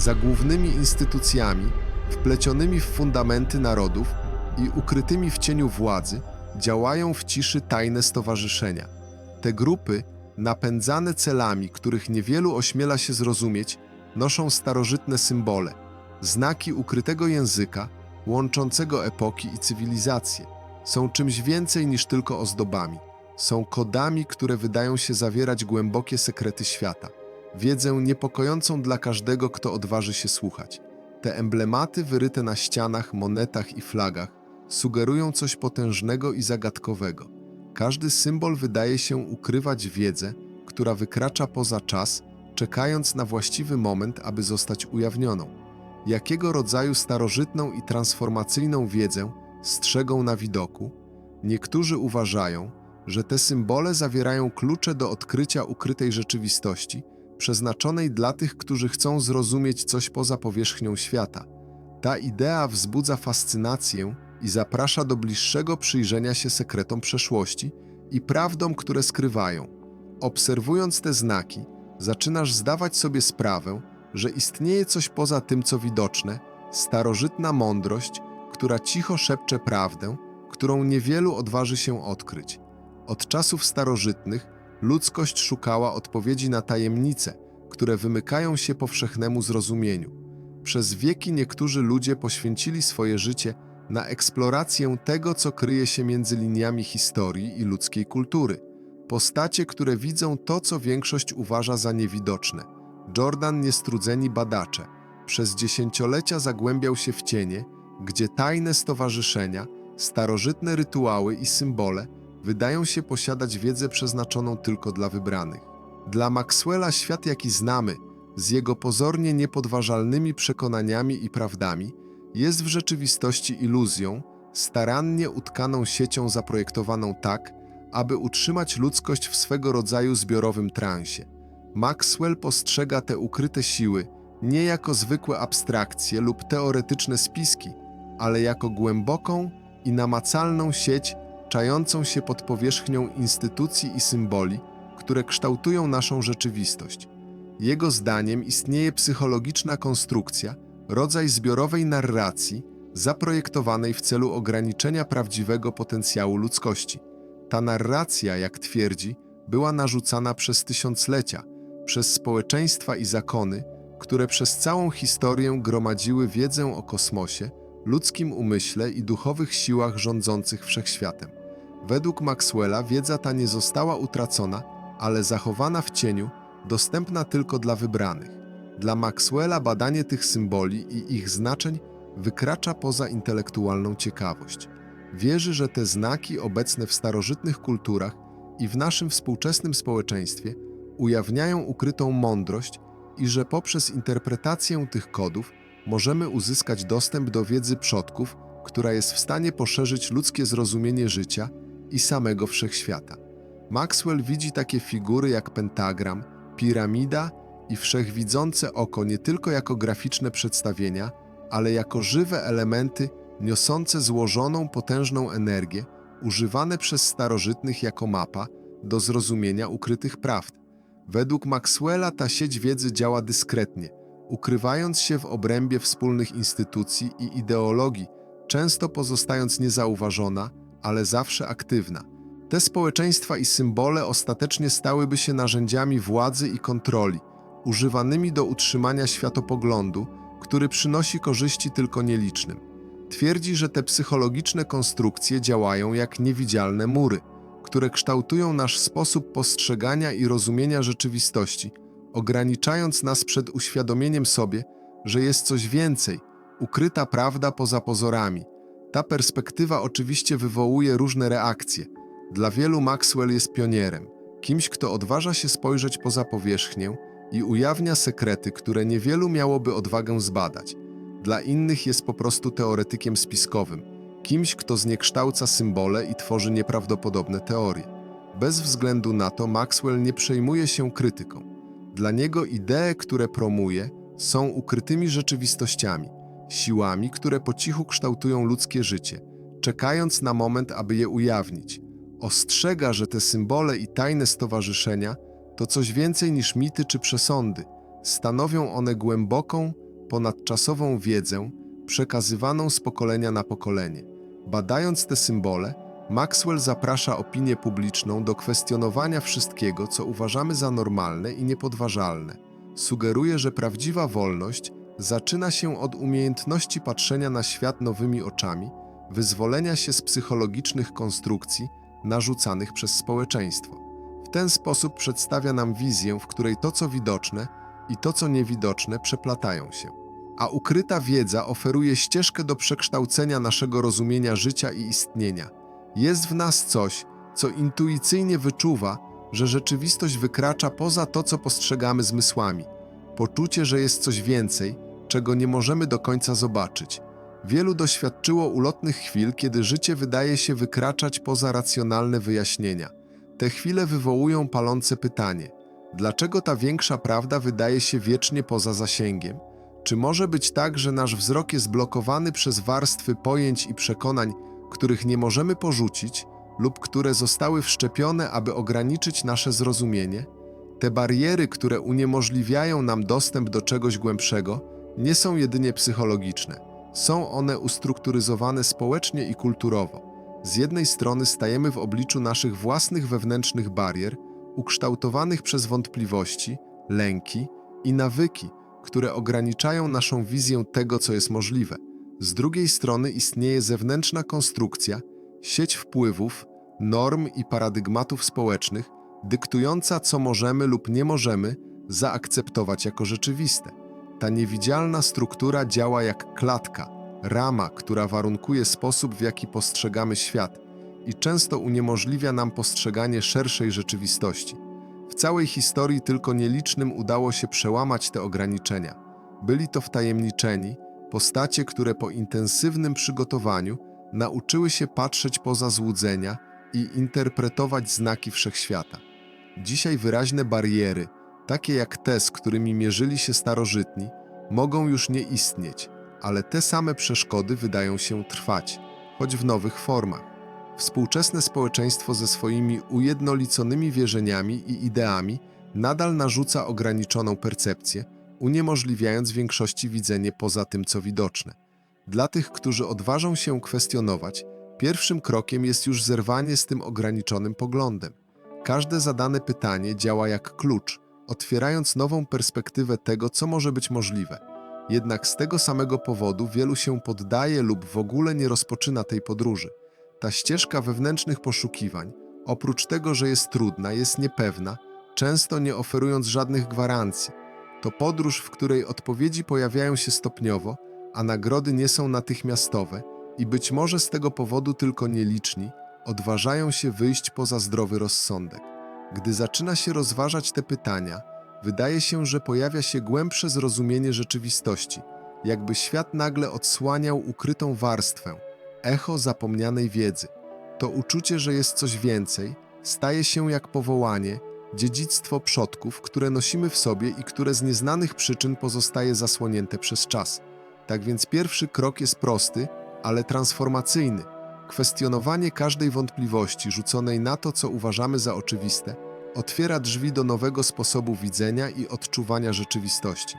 za głównymi instytucjami, wplecionymi w fundamenty narodów i ukrytymi w cieniu władzy, działają w ciszy tajne stowarzyszenia. Te grupy, napędzane celami, których niewielu ośmiela się zrozumieć, noszą starożytne symbole, znaki ukrytego języka, łączącego epoki i cywilizacje. Są czymś więcej niż tylko ozdobami. Są kodami, które wydają się zawierać głębokie sekrety świata. Wiedzę niepokojącą dla każdego, kto odważy się słuchać. Te emblematy wyryte na ścianach, monetach i flagach sugerują coś potężnego i zagadkowego. Każdy symbol wydaje się ukrywać wiedzę, która wykracza poza czas, czekając na właściwy moment, aby zostać ujawnioną. Jakiego rodzaju starożytną i transformacyjną wiedzę strzegą na widoku? Niektórzy uważają, że te symbole zawierają klucze do odkrycia ukrytej rzeczywistości, przeznaczonej dla tych, którzy chcą zrozumieć coś poza powierzchnią świata. Ta idea wzbudza fascynację i zaprasza do bliższego przyjrzenia się sekretom przeszłości i prawdom, które skrywają. Obserwując te znaki, zaczynasz zdawać sobie sprawę, że istnieje coś poza tym, co widoczne, starożytna mądrość, która cicho szepcze prawdę, którą niewielu odważy się odkryć. Od czasów starożytnych ludzkość szukała odpowiedzi na tajemnice, które wymykają się powszechnemu zrozumieniu. Przez wieki niektórzy ludzie poświęcili swoje życie na eksplorację tego, co kryje się między liniami historii i ludzkiej kultury. Postacie, które widzą to, co większość uważa za niewidoczne. Jordan niestrudzeni badacze. Przez dziesięciolecia zagłębiał się w cienie, gdzie tajne stowarzyszenia, starożytne rytuały i symbole wydają się posiadać wiedzę przeznaczoną tylko dla wybranych. Dla Maxwella świat, jaki znamy, z jego pozornie niepodważalnymi przekonaniami i prawdami, jest w rzeczywistości iluzją, starannie utkaną siecią zaprojektowaną tak, aby utrzymać ludzkość w swego rodzaju zbiorowym transie. Maxwell postrzega te ukryte siły nie jako zwykłe abstrakcje lub teoretyczne spiski, ale jako głęboką i namacalną sieć czającą się pod powierzchnią instytucji i symboli, które kształtują naszą rzeczywistość. Jego zdaniem istnieje psychologiczna konstrukcja, rodzaj zbiorowej narracji, zaprojektowanej w celu ograniczenia prawdziwego potencjału ludzkości. Ta narracja, jak twierdzi, była narzucana przez tysiąclecia, przez społeczeństwa i zakony, które przez całą historię gromadziły wiedzę o kosmosie, ludzkim umyśle i duchowych siłach rządzących wszechświatem. Według Maxwella wiedza ta nie została utracona, ale zachowana w cieniu, dostępna tylko dla wybranych. Dla Maxwella badanie tych symboli i ich znaczeń wykracza poza intelektualną ciekawość. Wierzy, że te znaki obecne w starożytnych kulturach i w naszym współczesnym społeczeństwie ujawniają ukrytą mądrość i że poprzez interpretację tych kodów możemy uzyskać dostęp do wiedzy przodków, która jest w stanie poszerzyć ludzkie zrozumienie życia i samego wszechświata. Maxwell widzi takie figury jak pentagram, piramida i wszechwidzące oko nie tylko jako graficzne przedstawienia, ale jako żywe elementy niosące złożoną, potężną energię, używane przez starożytnych jako mapa do zrozumienia ukrytych prawd. Według Maxwella ta sieć wiedzy działa dyskretnie, ukrywając się w obrębie wspólnych instytucji i ideologii, często pozostając niezauważona, ale zawsze aktywna. Te społeczeństwa i symbole ostatecznie stałyby się narzędziami władzy i kontroli, używanymi do utrzymania światopoglądu, który przynosi korzyści tylko nielicznym. Twierdzi, że te psychologiczne konstrukcje działają jak niewidzialne mury, które kształtują nasz sposób postrzegania i rozumienia rzeczywistości, ograniczając nas przed uświadomieniem sobie, że jest coś więcej, ukryta prawda poza pozorami. Ta perspektywa oczywiście wywołuje różne reakcje. Dla wielu Maxwell jest pionierem, kimś, kto odważa się spojrzeć poza powierzchnię i ujawnia sekrety, które niewielu miałoby odwagę zbadać. Dla innych jest po prostu teoretykiem spiskowym, kimś, kto zniekształca symbole i tworzy nieprawdopodobne teorie. Bez względu na to Maxwell nie przejmuje się krytyką. Dla niego idee, które promuje, są ukrytymi rzeczywistościami, siłami, które po cichu kształtują ludzkie życie, czekając na moment, aby je ujawnić. Ostrzega, że te symbole i tajne stowarzyszenia to coś więcej niż mity czy przesądy. Stanowią one głęboką, ponadczasową wiedzę przekazywaną z pokolenia na pokolenie. Badając te symbole, Maxwell zaprasza opinię publiczną do kwestionowania wszystkiego, co uważamy za normalne i niepodważalne. Sugeruje, że prawdziwa wolność zaczyna się od umiejętności patrzenia na świat nowymi oczami, wyzwolenia się z psychologicznych konstrukcji narzucanych przez społeczeństwo. W ten sposób przedstawia nam wizję, w której to, co widoczne i to, co niewidoczne, przeplatają się. A ukryta wiedza oferuje ścieżkę do przekształcenia naszego rozumienia życia i istnienia. Jest w nas coś, co intuicyjnie wyczuwa, że rzeczywistość wykracza poza to, co postrzegamy zmysłami. Poczucie, że jest coś więcej, czego nie możemy do końca zobaczyć. Wielu doświadczyło ulotnych chwil, kiedy życie wydaje się wykraczać poza racjonalne wyjaśnienia. Te chwile wywołują palące pytanie: dlaczego ta większa prawda wydaje się wiecznie poza zasięgiem? Czy może być tak, że nasz wzrok jest blokowany przez warstwy pojęć i przekonań, których nie możemy porzucić, lub które zostały wszczepione, aby ograniczyć nasze zrozumienie? Te bariery, które uniemożliwiają nam dostęp do czegoś głębszego, nie są jedynie psychologiczne. Są one ustrukturyzowane społecznie i kulturowo. Z jednej strony stajemy w obliczu naszych własnych wewnętrznych barier, ukształtowanych przez wątpliwości, lęki i nawyki, które ograniczają naszą wizję tego, co jest możliwe. Z drugiej strony istnieje zewnętrzna konstrukcja, sieć wpływów, norm i paradygmatów społecznych, dyktująca, co możemy lub nie możemy zaakceptować jako rzeczywiste. Ta niewidzialna struktura działa jak klatka, rama, która warunkuje sposób, w jaki postrzegamy świat i często uniemożliwia nam postrzeganie szerszej rzeczywistości. W całej historii tylko nielicznym udało się przełamać te ograniczenia. Byli to wtajemniczeni, postacie, które po intensywnym przygotowaniu nauczyły się patrzeć poza złudzenia i interpretować znaki wszechświata. Dzisiaj wyraźne bariery, takie jak te, z którymi mierzyli się starożytni, mogą już nie istnieć, ale te same przeszkody wydają się trwać, choć w nowych formach. Współczesne społeczeństwo ze swoimi ujednoliconymi wierzeniami i ideami nadal narzuca ograniczoną percepcję, uniemożliwiając większości widzenie poza tym, co widoczne. Dla tych, którzy odważą się kwestionować, pierwszym krokiem jest już zerwanie z tym ograniczonym poglądem. Każde zadane pytanie działa jak klucz, otwierając nową perspektywę tego, co może być możliwe. Jednak z tego samego powodu wielu się poddaje lub w ogóle nie rozpoczyna tej podróży. Ta ścieżka wewnętrznych poszukiwań, oprócz tego, że jest trudna, jest niepewna, często nie oferując żadnych gwarancji. To podróż, w której odpowiedzi pojawiają się stopniowo, a nagrody nie są natychmiastowe i być może z tego powodu tylko nieliczni odważają się wyjść poza zdrowy rozsądek. Gdy zaczyna się rozważać te pytania, wydaje się, że pojawia się głębsze zrozumienie rzeczywistości, jakby świat nagle odsłaniał ukrytą warstwę, echo zapomnianej wiedzy. To uczucie, że jest coś więcej, staje się jak powołanie, dziedzictwo przodków, które nosimy w sobie i które z nieznanych przyczyn pozostaje zasłonięte przez czas. Tak więc pierwszy krok jest prosty, ale transformacyjny. Kwestionowanie każdej wątpliwości rzuconej na to, co uważamy za oczywiste, otwiera drzwi do nowego sposobu widzenia i odczuwania rzeczywistości.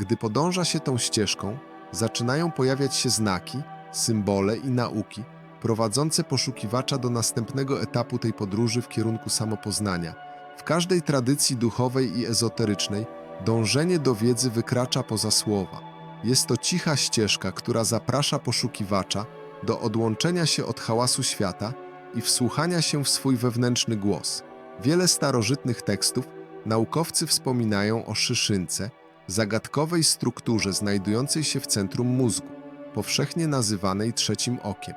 Gdy podąża się tą ścieżką, zaczynają pojawiać się znaki, symbole i nauki, prowadzące poszukiwacza do następnego etapu tej podróży w kierunku samopoznania. W każdej tradycji duchowej i ezoterycznej dążenie do wiedzy wykracza poza słowa. Jest to cicha ścieżka, która zaprasza poszukiwacza do odłączenia się od hałasu świata i wsłuchania się w swój wewnętrzny głos. Wiele starożytnych tekstów naukowcy wspominają o szyszynce, zagadkowej strukturze znajdującej się w centrum mózgu, powszechnie nazywanej trzecim okiem.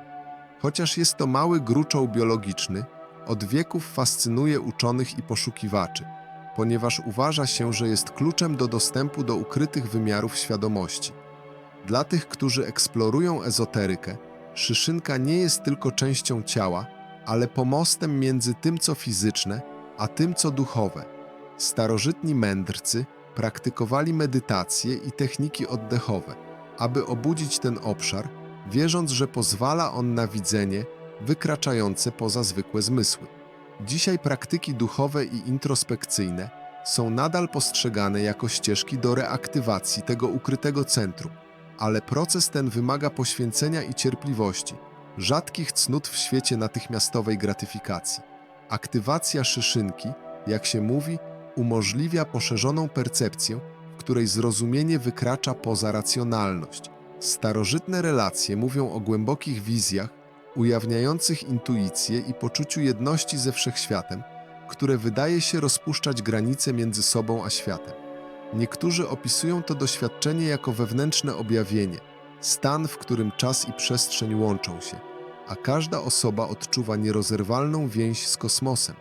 Chociaż jest to mały gruczoł biologiczny, od wieków fascynuje uczonych i poszukiwaczy, ponieważ uważa się, że jest kluczem do dostępu do ukrytych wymiarów świadomości. Dla tych, którzy eksplorują ezoterykę, szyszynka nie jest tylko częścią ciała, ale pomostem między tym, co fizyczne, a tym, co duchowe. Starożytni mędrcy praktykowali medytacje i techniki oddechowe, aby obudzić ten obszar, wierząc, że pozwala on na widzenie wykraczające poza zwykłe zmysły. Dzisiaj praktyki duchowe i introspekcyjne są nadal postrzegane jako ścieżki do reaktywacji tego ukrytego centrum, ale proces ten wymaga poświęcenia i cierpliwości, rzadkich cnót w świecie natychmiastowej gratyfikacji. Aktywacja szyszynki, jak się mówi, umożliwia poszerzoną percepcję, w której zrozumienie wykracza poza racjonalność. Starożytne relacje mówią o głębokich wizjach, ujawniających intuicję i poczuciu jedności ze wszechświatem, które wydaje się rozpuszczać granice między sobą a światem. Niektórzy opisują to doświadczenie jako wewnętrzne objawienie, stan, w którym czas i przestrzeń łączą się, a każda osoba odczuwa nierozerwalną więź z kosmosem.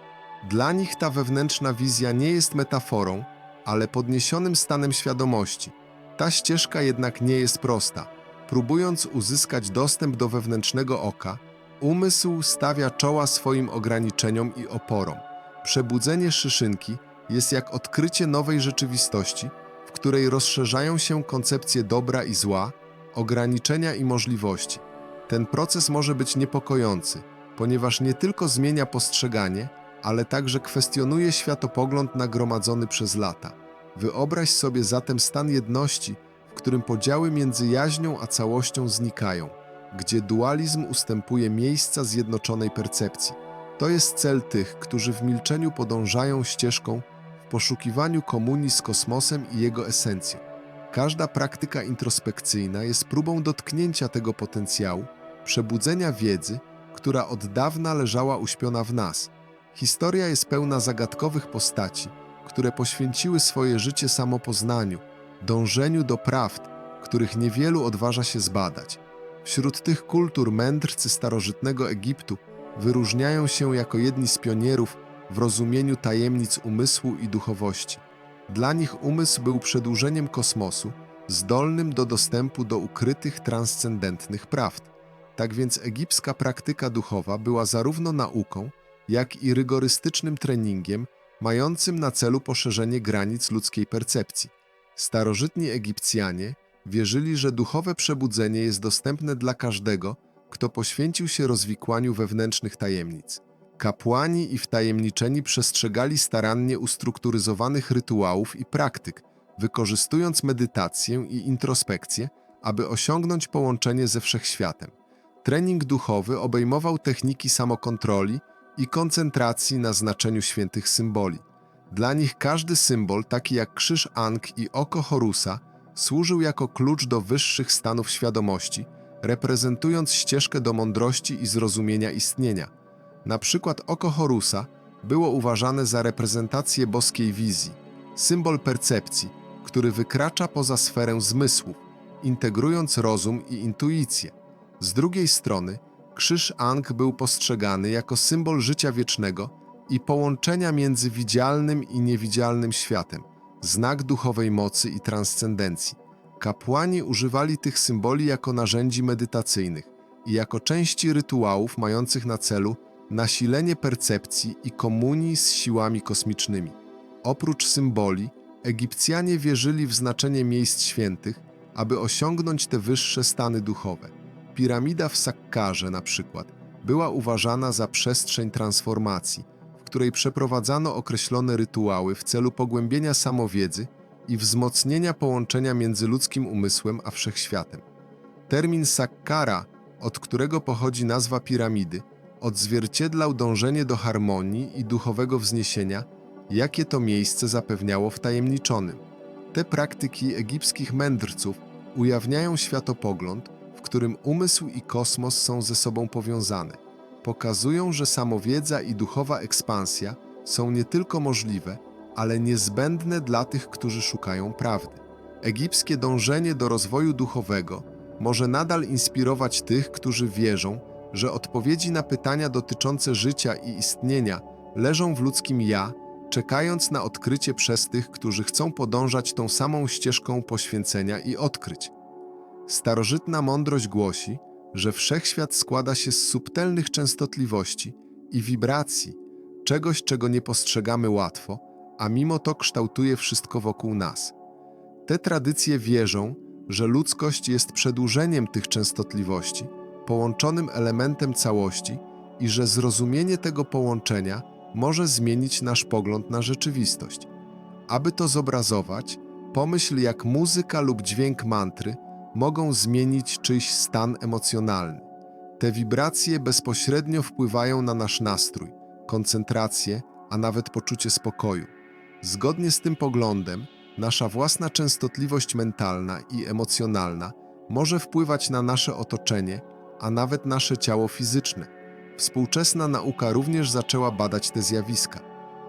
Dla nich ta wewnętrzna wizja nie jest metaforą, ale podniesionym stanem świadomości. Ta ścieżka jednak nie jest prosta. Próbując uzyskać dostęp do wewnętrznego oka, umysł stawia czoła swoim ograniczeniom i oporom. Przebudzenie szyszynki jest jak odkrycie nowej rzeczywistości, w której rozszerzają się koncepcje dobra i zła, ograniczenia i możliwości. Ten proces może być niepokojący, ponieważ nie tylko zmienia postrzeganie, ale także kwestionuje światopogląd nagromadzony przez lata. Wyobraź sobie zatem stan jedności, w którym podziały między jaźnią a całością znikają, gdzie dualizm ustępuje miejsca zjednoczonej percepcji. To jest cel tych, którzy w milczeniu podążają ścieżką poszukiwaniu komunii z kosmosem i jego esencją. Każda praktyka introspekcyjna jest próbą dotknięcia tego potencjału, przebudzenia wiedzy, która od dawna leżała uśpiona w nas. Historia jest pełna zagadkowych postaci, które poświęciły swoje życie samopoznaniu, dążeniu do prawd, których niewielu odważa się zbadać. Wśród tych kultur mędrcy starożytnego Egiptu wyróżniają się jako jedni z pionierów w rozumieniu tajemnic umysłu i duchowości. Dla nich umysł był przedłużeniem kosmosu, zdolnym do dostępu do ukrytych transcendentnych prawd. Tak więc egipska praktyka duchowa była zarówno nauką, jak i rygorystycznym treningiem mającym na celu poszerzenie granic ludzkiej percepcji. Starożytni Egipcjanie wierzyli, że duchowe przebudzenie jest dostępne dla każdego, kto poświęcił się rozwikłaniu wewnętrznych tajemnic. Kapłani i wtajemniczeni przestrzegali starannie ustrukturyzowanych rytuałów i praktyk, wykorzystując medytację i introspekcję, aby osiągnąć połączenie ze wszechświatem. Trening duchowy obejmował techniki samokontroli i koncentracji na znaczeniu świętych symboli. Dla nich każdy symbol, taki jak krzyż Ankh i oko Horusa, służył jako klucz do wyższych stanów świadomości, reprezentując ścieżkę do mądrości i zrozumienia istnienia. Na przykład oko Horusa było uważane za reprezentację boskiej wizji, symbol percepcji, który wykracza poza sferę zmysłów, integrując rozum i intuicję. Z drugiej strony, krzyż Ankh był postrzegany jako symbol życia wiecznego i połączenia między widzialnym i niewidzialnym światem, znak duchowej mocy i transcendencji. Kapłani używali tych symboli jako narzędzi medytacyjnych i jako części rytuałów mających na celu nasilenie percepcji i komunii z siłami kosmicznymi. Oprócz symboli, Egipcjanie wierzyli w znaczenie miejsc świętych, aby osiągnąć te wyższe stany duchowe. Piramida w Sakkarze na przykład była uważana za przestrzeń transformacji, w której przeprowadzano określone rytuały w celu pogłębienia samowiedzy i wzmocnienia połączenia między ludzkim umysłem a wszechświatem. Termin Sakkara, od którego pochodzi nazwa piramidy, odzwierciedlał dążenie do harmonii i duchowego wzniesienia, jakie to miejsce zapewniało wtajemniczonym. Te praktyki egipskich mędrców ujawniają światopogląd, w którym umysł i kosmos są ze sobą powiązane. Pokazują, że samowiedza i duchowa ekspansja są nie tylko możliwe, ale niezbędne dla tych, którzy szukają prawdy. Egipskie dążenie do rozwoju duchowego może nadal inspirować tych, którzy wierzą, że odpowiedzi na pytania dotyczące życia i istnienia leżą w ludzkim ja, czekając na odkrycie przez tych, którzy chcą podążać tą samą ścieżką poświęcenia i odkryć. Starożytna mądrość głosi, że wszechświat składa się z subtelnych częstotliwości i wibracji, czegoś, czego nie postrzegamy łatwo, a mimo to kształtuje wszystko wokół nas. Te tradycje wierzą, że ludzkość jest przedłużeniem tych częstotliwości, połączonym elementem całości i że zrozumienie tego połączenia może zmienić nasz pogląd na rzeczywistość. Aby to zobrazować, pomyśl jak muzyka lub dźwięk mantry mogą zmienić czyjś stan emocjonalny. Te wibracje bezpośrednio wpływają na nasz nastrój, koncentrację, a nawet poczucie spokoju. Zgodnie z tym poglądem, nasza własna częstotliwość mentalna i emocjonalna może wpływać na nasze otoczenie, a nawet nasze ciało fizyczne. Współczesna nauka również zaczęła badać te zjawiska.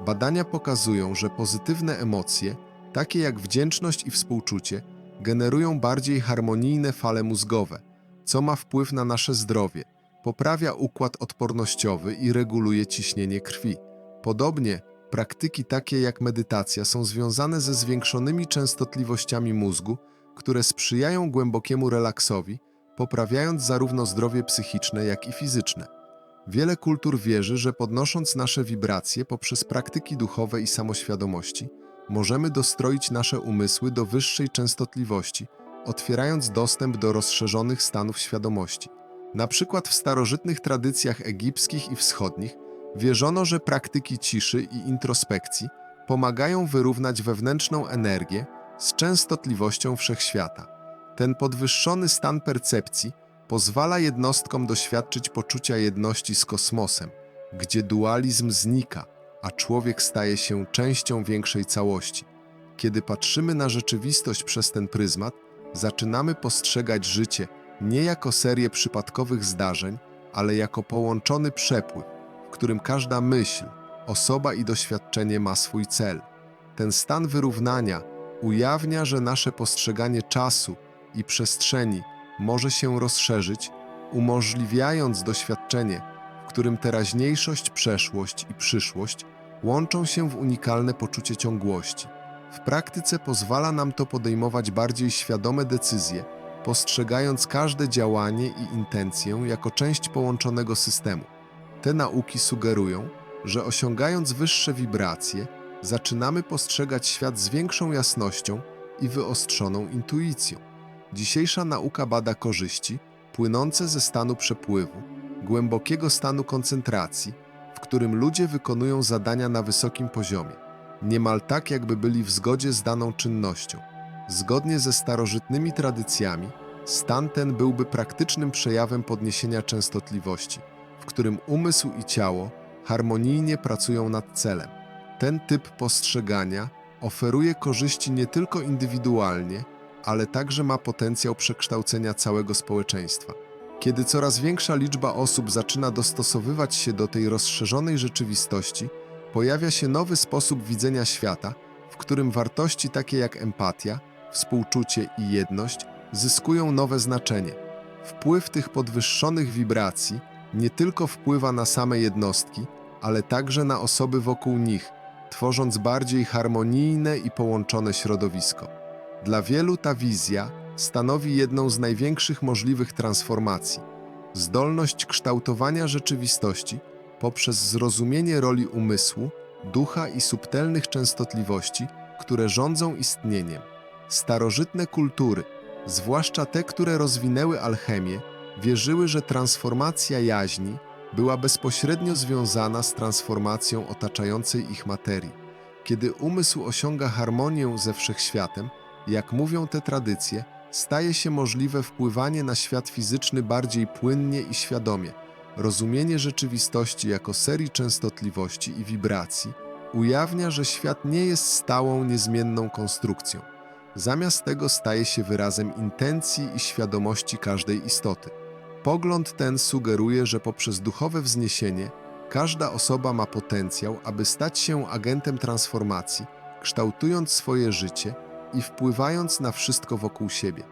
Badania pokazują, że pozytywne emocje, takie jak wdzięczność i współczucie, generują bardziej harmonijne fale mózgowe, co ma wpływ na nasze zdrowie, poprawia układ odpornościowy i reguluje ciśnienie krwi. Podobnie, praktyki takie jak medytacja są związane ze zwiększonymi częstotliwościami mózgu, które sprzyjają głębokiemu relaksowi, poprawiając zarówno zdrowie psychiczne, jak i fizyczne. Wiele kultur wierzy, że podnosząc nasze wibracje poprzez praktyki duchowe i samoświadomości, możemy dostroić nasze umysły do wyższej częstotliwości, otwierając dostęp do rozszerzonych stanów świadomości. Na przykład w starożytnych tradycjach egipskich i wschodnich wierzono, że praktyki ciszy i introspekcji pomagają wyrównać wewnętrzną energię z częstotliwością wszechświata. Ten podwyższony stan percepcji pozwala jednostkom doświadczyć poczucia jedności z kosmosem, gdzie dualizm znika, a człowiek staje się częścią większej całości. Kiedy patrzymy na rzeczywistość przez ten pryzmat, zaczynamy postrzegać życie nie jako serię przypadkowych zdarzeń, ale jako połączony przepływ, w którym każda myśl, osoba i doświadczenie ma swój cel. Ten stan wyrównania ujawnia, że nasze postrzeganie czasu i przestrzeni może się rozszerzyć, umożliwiając doświadczenie, w którym teraźniejszość, przeszłość i przyszłość łączą się w unikalne poczucie ciągłości. W praktyce pozwala nam to podejmować bardziej świadome decyzje, postrzegając każde działanie i intencję jako część połączonego systemu. Te nauki sugerują, że osiągając wyższe wibracje, zaczynamy postrzegać świat z większą jasnością i wyostrzoną intuicją. Dzisiejsza nauka bada korzyści płynące ze stanu przepływu, głębokiego stanu koncentracji, w którym ludzie wykonują zadania na wysokim poziomie, niemal tak, jakby byli w zgodzie z daną czynnością. Zgodnie ze starożytnymi tradycjami, stan ten byłby praktycznym przejawem podniesienia częstotliwości, w którym umysł i ciało harmonijnie pracują nad celem. Ten typ postrzegania oferuje korzyści nie tylko indywidualnie, ale także ma potencjał przekształcenia całego społeczeństwa. Kiedy coraz większa liczba osób zaczyna dostosowywać się do tej rozszerzonej rzeczywistości, pojawia się nowy sposób widzenia świata, w którym wartości takie jak empatia, współczucie i jedność zyskują nowe znaczenie. Wpływ tych podwyższonych wibracji nie tylko wpływa na same jednostki, ale także na osoby wokół nich, tworząc bardziej harmonijne i połączone środowisko. Dla wielu ta wizja stanowi jedną z największych możliwych transformacji zdolność kształtowania rzeczywistości poprzez zrozumienie roli umysłu, ducha i subtelnych częstotliwości, które rządzą istnieniem. Starożytne kultury, zwłaszcza te, które rozwinęły alchemię, wierzyły, że transformacja jaźni była bezpośrednio związana z transformacją otaczającej ich materii. Kiedy umysł osiąga harmonię ze wszechświatem, jak mówią te tradycje, staje się możliwe wpływanie na świat fizyczny bardziej płynnie i świadomie. Rozumienie rzeczywistości jako serii częstotliwości i wibracji ujawnia, że świat nie jest stałą, niezmienną konstrukcją. Zamiast tego staje się wyrazem intencji i świadomości każdej istoty. Pogląd ten sugeruje, że poprzez duchowe wzniesienie każda osoba ma potencjał, aby stać się agentem transformacji, kształtując swoje życie i wpływając na wszystko wokół siebie.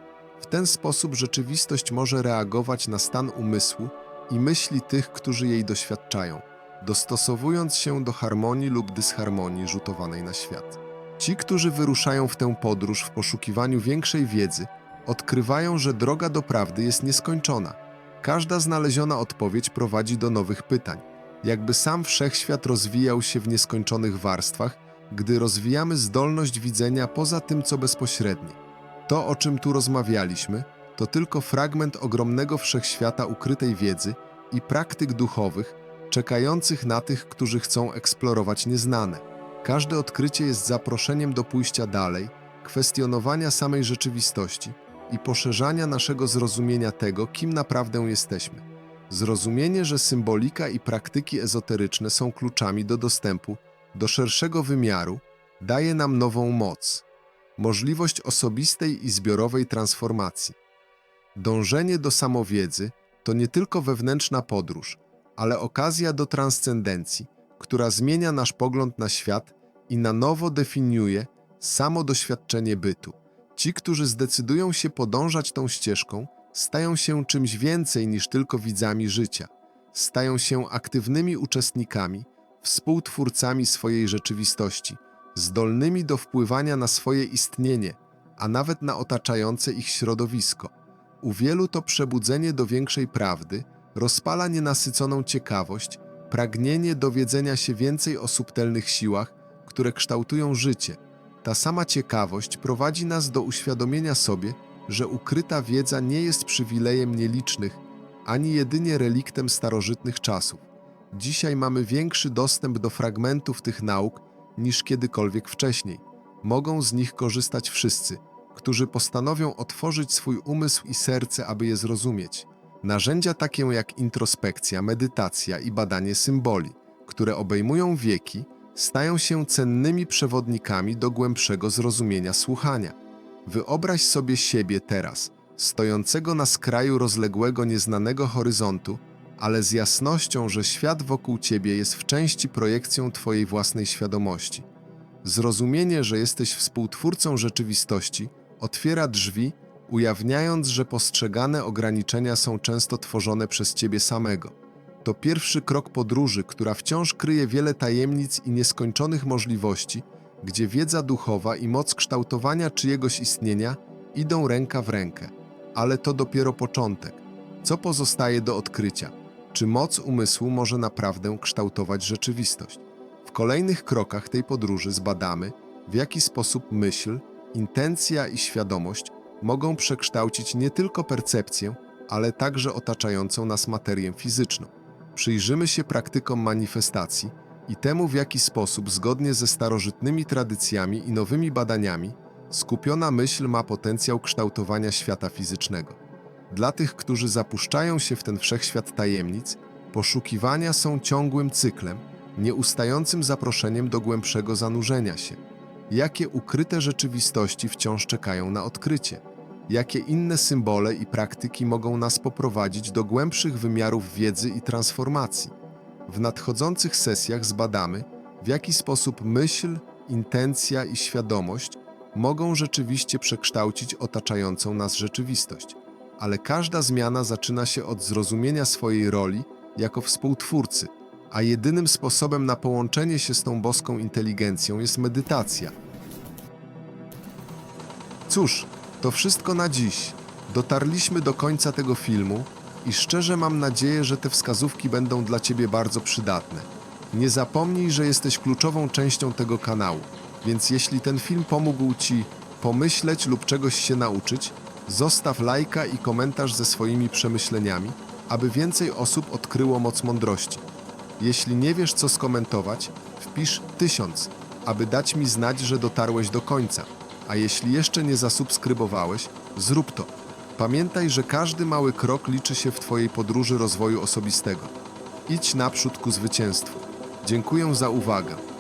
W ten sposób rzeczywistość może reagować na stan umysłu i myśli tych, którzy jej doświadczają, dostosowując się do harmonii lub dysharmonii rzutowanej na świat. Ci, którzy wyruszają w tę podróż w poszukiwaniu większej wiedzy, odkrywają, że droga do prawdy jest nieskończona. Każda znaleziona odpowiedź prowadzi do nowych pytań. Jakby sam wszechświat rozwijał się w nieskończonych warstwach, gdy rozwijamy zdolność widzenia poza tym, co bezpośrednie. To, o czym tu rozmawialiśmy, to tylko fragment ogromnego wszechświata ukrytej wiedzy i praktyk duchowych, czekających na tych, którzy chcą eksplorować nieznane. Każde odkrycie jest zaproszeniem do pójścia dalej, kwestionowania samej rzeczywistości i poszerzania naszego zrozumienia tego, kim naprawdę jesteśmy. Zrozumienie, że symbolika i praktyki ezoteryczne są kluczami do dostępu do szerszego wymiaru, daje nam nową moc, możliwość osobistej i zbiorowej transformacji. Dążenie do samowiedzy to nie tylko wewnętrzna podróż, ale okazja do transcendencji, która zmienia nasz pogląd na świat i na nowo definiuje samo doświadczenie bytu. Ci, którzy zdecydują się podążać tą ścieżką, stają się czymś więcej niż tylko widzami życia. Stają się aktywnymi uczestnikami, współtwórcami swojej rzeczywistości, zdolnymi do wpływania na swoje istnienie, a nawet na otaczające ich środowisko. U wielu to przebudzenie do większej prawdy rozpala nienasyconą ciekawość, pragnienie dowiedzenia się więcej o subtelnych siłach, które kształtują życie. Ta sama ciekawość prowadzi nas do uświadomienia sobie, że ukryta wiedza nie jest przywilejem nielicznych, ani jedynie reliktem starożytnych czasów. Dzisiaj mamy większy dostęp do fragmentów tych nauk niż kiedykolwiek wcześniej. Mogą z nich korzystać wszyscy, którzy postanowią otworzyć swój umysł i serce, aby je zrozumieć. Narzędzia takie jak introspekcja, medytacja i badanie symboli, które obejmują wieki, stają się cennymi przewodnikami do głębszego zrozumienia słuchania. Wyobraź sobie siebie teraz, stojącego na skraju rozległego, nieznanego horyzontu, ale z jasnością, że świat wokół ciebie jest w części projekcją twojej własnej świadomości. Zrozumienie, że jesteś współtwórcą rzeczywistości, otwiera drzwi, ujawniając, że postrzegane ograniczenia są często tworzone przez ciebie samego. To pierwszy krok podróży, która wciąż kryje wiele tajemnic i nieskończonych możliwości, gdzie wiedza duchowa i moc kształtowania czyjegoś istnienia idą ręka w rękę. Ale to dopiero początek. Co pozostaje do odkrycia? Czy moc umysłu może naprawdę kształtować rzeczywistość? W kolejnych krokach tej podróży zbadamy, w jaki sposób myśl, intencja i świadomość mogą przekształcić nie tylko percepcję, ale także otaczającą nas materię fizyczną. Przyjrzymy się praktykom manifestacji i temu, w jaki sposób, zgodnie ze starożytnymi tradycjami i nowymi badaniami, skupiona myśl ma potencjał kształtowania świata fizycznego. Dla tych, którzy zapuszczają się w ten wszechświat tajemnic, poszukiwania są ciągłym cyklem, nieustającym zaproszeniem do głębszego zanurzenia się. Jakie ukryte rzeczywistości wciąż czekają na odkrycie? Jakie inne symbole i praktyki mogą nas poprowadzić do głębszych wymiarów wiedzy i transformacji? W nadchodzących sesjach zbadamy, w jaki sposób myśl, intencja i świadomość mogą rzeczywiście przekształcić otaczającą nas rzeczywistość. Ale każda zmiana zaczyna się od zrozumienia swojej roli jako współtwórcy, a jedynym sposobem na połączenie się z tą boską inteligencją jest medytacja. Cóż, to wszystko na dziś. Dotarliśmy do końca tego filmu i szczerze mam nadzieję, że te wskazówki będą dla Ciebie bardzo przydatne. Nie zapomnij, że jesteś kluczową częścią tego kanału, więc jeśli ten film pomógł Ci pomyśleć lub czegoś się nauczyć, zostaw lajka i komentarz ze swoimi przemyśleniami, aby więcej osób odkryło moc mądrości. Jeśli nie wiesz, co skomentować, wpisz tysiąc, aby dać mi znać, że dotarłeś do końca. A jeśli jeszcze nie zasubskrybowałeś, zrób to. Pamiętaj, że każdy mały krok liczy się w Twojej podróży rozwoju osobistego. Idź naprzód ku zwycięstwu. Dziękuję za uwagę.